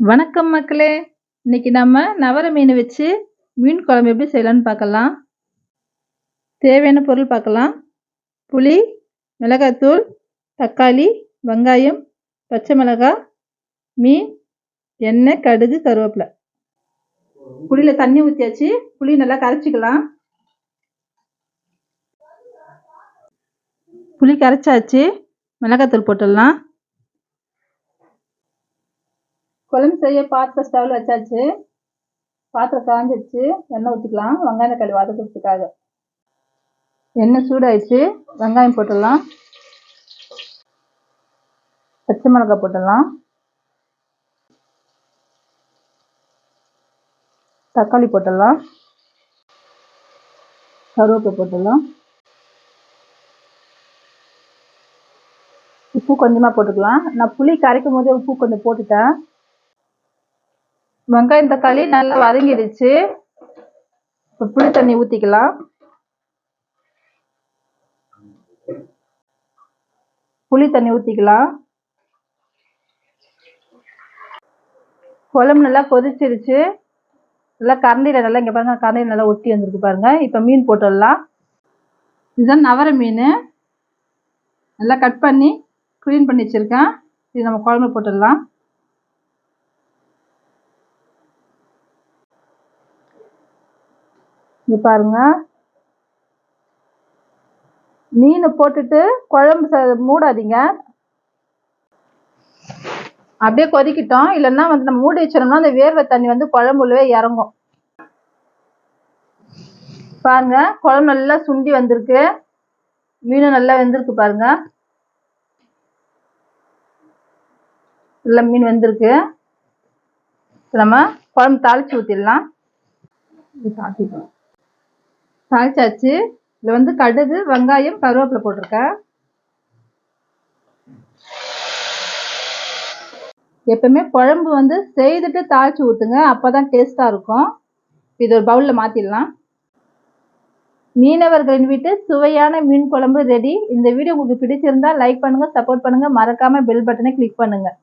வணக்கம் மக்களே. இன்னைக்கு நம்ம நவர மீன் வச்சு மீன் குழம்பு எப்படி செய்யலான்னு பார்க்கலாம். தேவையான பொருள் பார்க்கலாம். புளி மிளகாத்தூள் தக்காளி வெங்காயம் பச்சை மிளகாய் மீன் எண்ணெய் கடுகு கருவேப்பிலை. புளியில் தண்ணி ஊற்றியாச்சு புளி நல்லா கரைச்சிக்கலாம். புளி கரைச்சாச்சு. மிளகாத்தூள் போட்டுடலாம். குழம்பு செய்ய பாத்திரம் ஸ்டவ்வில் வச்சாச்சு. பாத்திரம் காஞ்சிடுச்சு எண்ணெய் ஊற்றிக்கலாம் வெங்காயம் தக்காளி வதக்கிறதுக்காக எண்ணெய் சூடாயிடுச்சு. வெங்காயம் போட்டுடலாம். பச்சை மிளகாய் போட்டுடலாம். தக்காளி போட்டுடலாம். கருவேப்பை போட்டுடலாம். உப்பு கொஞ்சமாக போட்டுக்கலாம். நான் புளி கரைக்கும் போதே உப்பு கொஞ்சம் போட்டுட்டேன். வெங்காயம் தக்காளி நல்லா வதங்கிடுச்சு. இப்போ புளி தண்ணி ஊற்றிக்கலாம் புளி தண்ணி ஊற்றிக்கலாம் குழம்பு நல்லா கொதிச்சிருச்சு. நல்லா கரண்டியில் நல்லா இங்கே பாருங்கள் கரண்டியில் நல்லா ஒட்டி வந்திருக்கு பாருங்கள் இப்போ மீன் போட்டுடலாம். இதுதான் நவர மீன். நல்லா கட் பண்ணி க்ளீன் பண்ணி வச்சுருக்கேன். இது நம்ம குழம்பு போட்டுடலாம். இங்கே பாருங்க. மீனை போட்டுட்டு குழம்பு மூடாதீங்க. அப்படியே கொதிக்கிட்டோம். இல்லைன்னா வந்து நம்ம மூடி வச்சிடோம்னா அந்த வேர்வை தண்ணி வந்து குழம்புலவே இறங்கும். பாருங்க குழம்பு நல்லா சுண்டி வந்திருக்கு. மீனும் நல்லா வெந்திருக்கு பாருங்க. நல்லா மீன் வெந்திருக்கு. நம்ம குழம்பு தாளிச்சு ஊற்றிடலாம் தாளிச்சிக்கலாம். தாளிச்சாச்சு. இதில் வந்து கடுகு வெங்காயம் கருவேப்பிலை போட்டிருக்கேன். எப்பவுமே குழம்பு வந்து செய்துட்டு தாளிச்சு ஊற்றுங்க அப்போ தான் டேஸ்ட்டாக இருக்கும். இது ஒரு பவுலில் மாற்றிடலாம் மீனவர்களின் வீட்டு சுவையான மீன் குழம்பு ரெடி இந்த வீடியோ உங்களுக்கு பிடிச்சிருந்தா லைக் பண்ணுங்கள் சப்போர்ட் பண்ணுங்கள் மறக்காமல் பெல் பட்டனை கிளிக் பண்ணுங்கள்